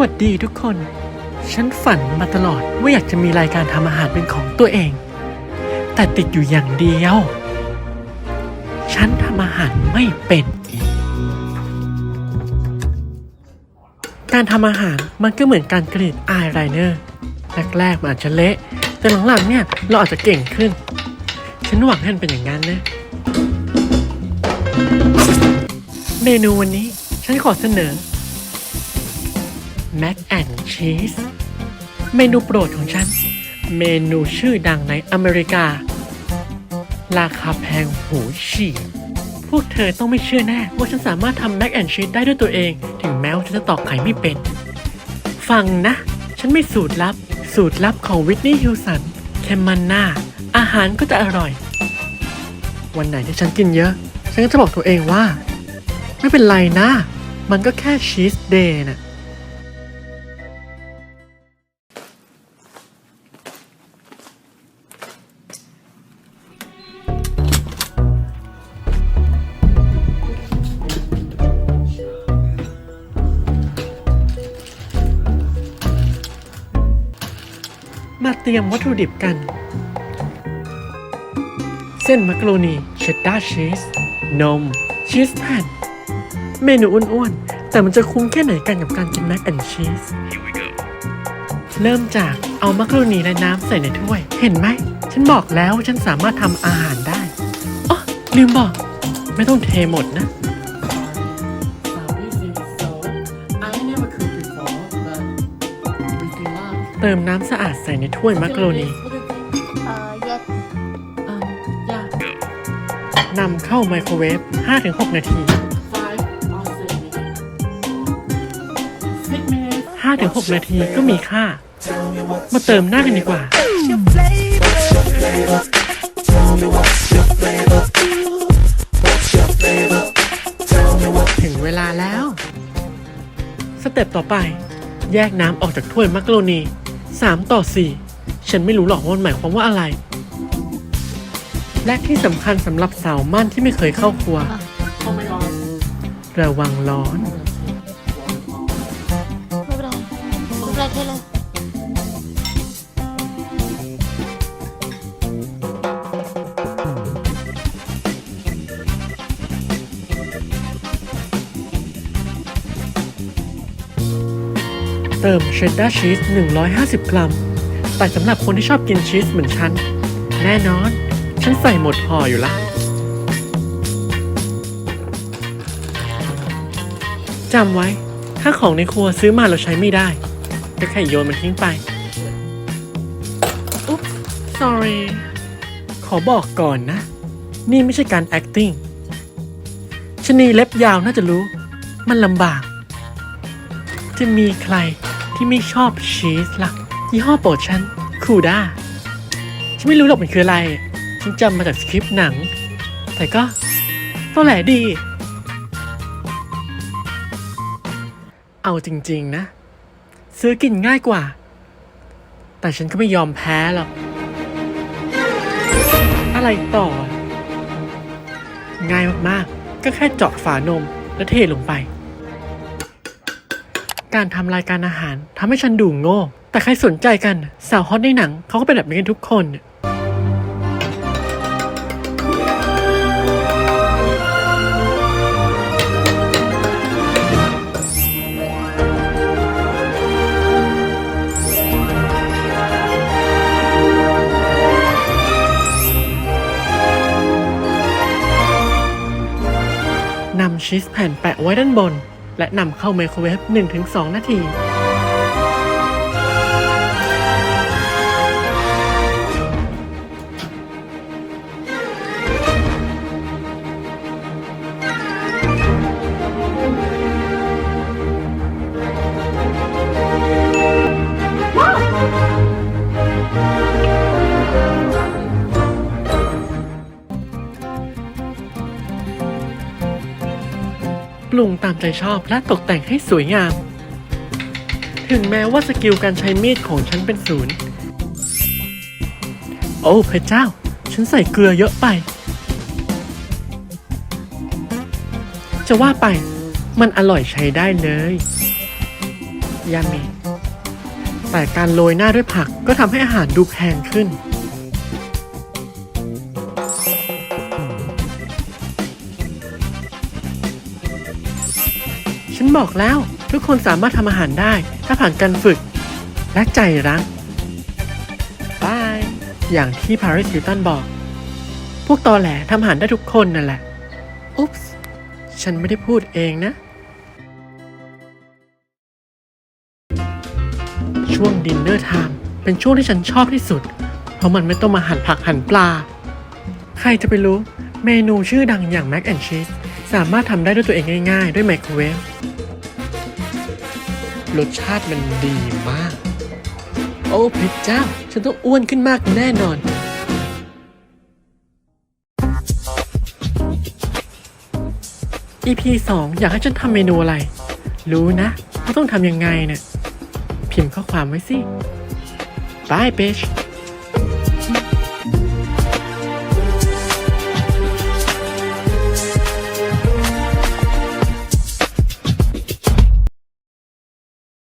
วัสดีทุกคน ฉันฝันมาตลอดว่าอยากจะมีรายการทำอาหารเป็นของตัวเอง แต่ติดอยู่อย่างเดียว ฉันทำอาหารไม่เป็น การทำอาหารมันก็เหมือนการกรีดอายไลเนอร์แรกๆมันอาจจะเละ แต่หลังๆเนี่ยเราอาจจะเก่งขึ้น ฉันหวังให้มันเป็นอย่างนั้นนะ เมนูวันนี้ฉันขอเสนอ แม็กแอนชีสเมนูโปรดของฉัน เมนูชื่อดังในอเมริกา ราคาแพงหูฉี่พวกเธอต้องไม่เชื่อแน่ว่าฉันสามารถทำแม็กแอนชีสได้ด้วยตัวเอง ถึงแม้ว่าฉันจะตอกไข่ไม่เป็น ฟังนะ ฉันไม่สูตรลับ สูตรลับของวิทนีย์ฮิวสันแค่มันหน้า อาหารก็จะอร่อย วันไหนที่ฉันกินเยอะ ฉันก็จะบอกตัวเองว่า ไม่เป็นไรนะ มันก็แค่ชีสเดย์น่ะ มาเตรียมวัตถุดิบกัน เส้นมักโรนีเชดดาร์ชีส นม ชีสแผ่น เมนูอ้วนๆ แต่มันจะคุ้มแค่ไหนกันกับการกินแมกแอนชีส เริ่มจากเอามักโรนีและน้ำใส่ในถ้วย เห็นไหม ฉันบอกแล้วว่าฉันสามารถทำอาหารได้อ๋อลืมบอก ไม่ต้องเทหมดนะ เติมน้ำสะอาดใส่ในถ้วยมักโรนี Uh, yes. นำเข้าไมโครเวฟ 5-6 นาที5-6 นาทีก็มีค่า มาเติมหน้ากันดีกว่า ถึงเวลาแล้ว สเต็ปต่อไป แยกน้ำออกจากถ้วยมักโรนี 3 ต่อ 4 ฉันไม่รู้หรอกว่ามันหมายความว่าอะไร และที่สำคัญสำหรับสาวมั่นที่ไม่เคยเข้าครัว ระวังร้อน ไม่เป็นไรไม่เป็นไรเทเลย เติมเชดดาร์ชีส 150 กรัม แต่สำหรับคนที่ชอบกินชีสเหมือนฉัน แน่นอน ฉันใส่หมดห่ออยู่ละ จำไว้ ถ้าของในครัวซื้อมาเราใช้ไม่ได้ ก็แค่โยนมันทิ้งไป อุ๊บ sorry ขอบอกก่อนนะ นี่ไม่ใช่การ acting ชนีเล็บยาวน่าจะรู้ มันลำบาก จะมีใคร ที่ไม่ชอบชีสล่ะยี่ห้อโปรดฉันคูด้าฉันไม่รู้หรอกมันคืออะไร ฉันจำมาจากสคริปต์หนัง แต่ก็ตัวแหลดี เอาจริง ๆ นะ ซื้อกินง่ายกว่า แต่ฉันก็ไม่ยอมแพ้หรอก อะไรต่อ ง่ายมากๆ ก็แค่เจาะฝานมแล้วเทลงไป การทำรายการอาหารทำให้ฉันดูโง่ แต่ใครสนใจกัน สาวฮอตในหนังเขาก็เป็นแบบนี้กันทุกคนนำชีสแผ่นแปะไว้ด้านบน และนำเข้าไมโครเวฟ 1-2 นาที ปรุงตามใจชอบและตกแต่งให้สวยงาม ถึงแม้ว่าสกิลการใช้มีดของฉันเป็นศูนย์ โอ้พระเจ้า ฉันใส่เกลือเยอะไป จะว่าไป มันอร่อยใช้ได้เลยยามิแต่การโรยหน้าด้วยผักก็ทำให้อาหารดูแพงขึ้น ฉันบอกแล้ว ทุกคนสามารถทำอาหารได้ ถ้าผ่านการฝึก และใจรักบาย อย่างที่ Paris Hilton บอก พวกตอแหลทำอาหารได้ทุกคนนั่นแหละ อุ๊ปส์ ฉันไม่ได้พูดเองนะ ช่วงดินเนอร์ไทม์เป็นช่วงที่ฉันชอบที่สุด เพราะมันไม่ต้องมาหั่นผักหั่นปลา ใครจะไปรู้ เมนูชื่อดังอย่างแม็กแอนชีสสามารถทำได้ด้วยตัวเองง่ายๆ ด้วยไมโครเวฟ รสชาติมันดีมาก โอ้พระเจ้า ฉันต้องอ้วนขึ้นมากแน่นอน EP 2 อยากให้ฉันทำเมนูอะไร รู้นะว่าต้องทำยังไงเนี่ยพิมพ์ข้อความไว้สิบายเบช